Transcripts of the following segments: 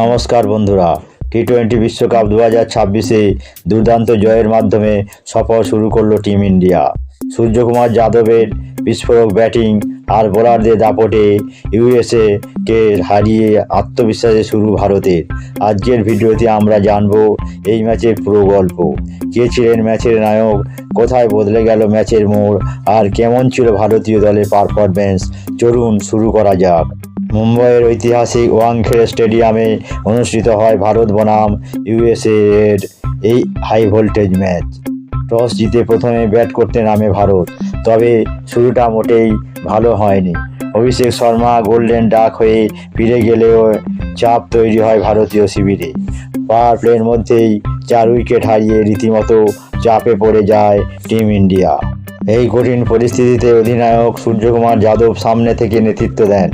নমস্কার বন্ধুরা। T twenty বিশ্বকাপ দু হাজার ছাব্বিশে দুর্দান্ত জয়ের মাধ্যমে সফর শুরু করল টিম ইন্ডিয়া। সূর্যকুমার যাদবের বিস্ফোরক ব্যাটিং আর বোলারদের দাপটে ইউএসএ কে হারিয়ে আত্মবিশ্বাসে শুরু ভারতের। আজকের ভিডিওতে আমরা জানব এই ম্যাচের পুরো গল্প। কে ছিলেন ম্যাচের নায়ক? কোথায় বদলে গেল ম্যাচের মোড়? আর কেমন ছিল ভারতীয় দলের পারফরমেন্স চলুন শুরু করা যাক। মুম্বাইয়ের ঐতিহাসিক ওয়াংখেড়ে স্টেডিয়ামে অনুষ্ঠিত হয় ভারত বনাম ইউএসএ এর এই হাই ভোল্টেজ ম্যাচ টস জিতে প্রথমে ব্যাট করতে নামে ভারত, তবে শুরুটা মোটেই ভালো হয়নি। অভিষেক শর্মা গোল্ডেন ডাক হয়ে ফিরে গেলেও চাপ তৈরি হয় ভারতীয় শিবিরে। পাওয়ার প্লের মধ্যেই চার উইকেট হারিয়ে রীতিমতো চাপে পড়ে যায় টিম ইন্ডিয়া। এই কঠিন পরিস্থিতিতে অধিনায়ক সূর্যকুমার যাদব সামনে থেকে নেতৃত্ব দেন।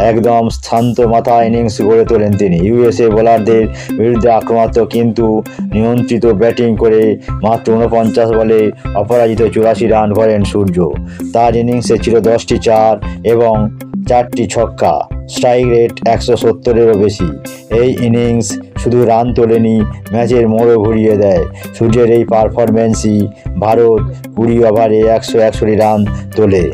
একদম শান্ত মাথা ইনিংস গড়ে তোলেন তিনি। ইউএসএ বোলারদের বিরুদ্ধে আক্রমণাত্মক কিন্তু নিয়ন্ত্রিত ব্যাটিং করে মাত্র উনপঞ্চাশ বলে অপরাজিত চুরাশি রান করেন সূর্য। তার ইনিংসে ছিল দশটি চার এবং চারটি ছক্কা। স্ট্রাইক রেট একশো সত্তরেরও বেশি। এই ইনিংস শুধু রান তোলেনি, ম্যাচের মোড়ও ঘুরিয়ে দেয়। সূর্যের এই পারফরমেন্সই ভারত কুড়ি ওভারে একশো একষট্টি রান তোলে।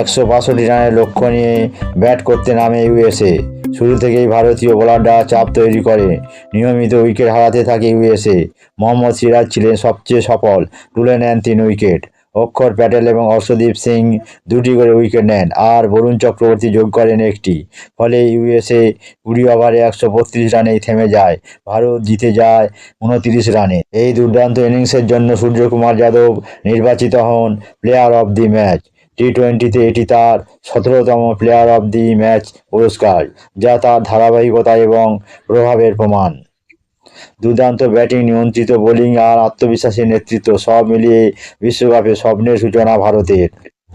একশো বাষট্টি রানের লক্ষ্য নিয়ে ব্যাট করতে নামে ইউএসএ। শুরু থেকেই ভারতীয় বোলাররা চাপ তৈরি করে। নিয়মিত উইকেট হারাতে থাকে ইউএসএ। মোহাম্মদ সিরাজ ছিলেন সবচেয়ে সফল, তুলে নেন তিন উইকেট। অক্ষর প্যাটেল এবং অর্শদীপ সিং দুটি করে উইকেট নেন আর বরুণ চক্রবর্তী যোগ করেন একটি। ফলে ইউএসএ কুড়ি ওভারে একশো বত্রিশ রানেই থেমে যায়। ভারত জিতে যায় উনতিরিশ রানে। এই দুর্দান্ত ইনিংসের জন্য সূর্যকুমার যাদব নির্বাচিত হন player of the match T টোয়েন্টিতে এটি তার সতেরোতম প্লেয়ার অব দি ম্যাচ পুরস্কার, যা তার ধারাবাহিকতা এবং প্রভাবের প্রমাণ। দুর্দান্ত ব্যাটিং, নিয়ন্ত্রিত বোলিং আর আত্মবিশ্বাসী নেতৃত্ব সব মিলিয়ে বিশ্বকাপে স্বপ্নের সূচনা ভারতের।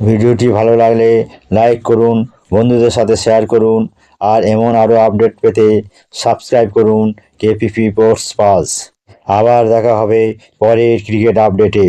ভিডিওটি ভালো লাগলে লাইক করুন, বন্ধুদের সাথে শেয়ার করুন আর এমন আরও আপডেট পেতে সাবস্ক্রাইব করুন কেপিপি স্পোর্টস পাস। আবার দেখা হবে পরের ক্রিকেট আপডেটে।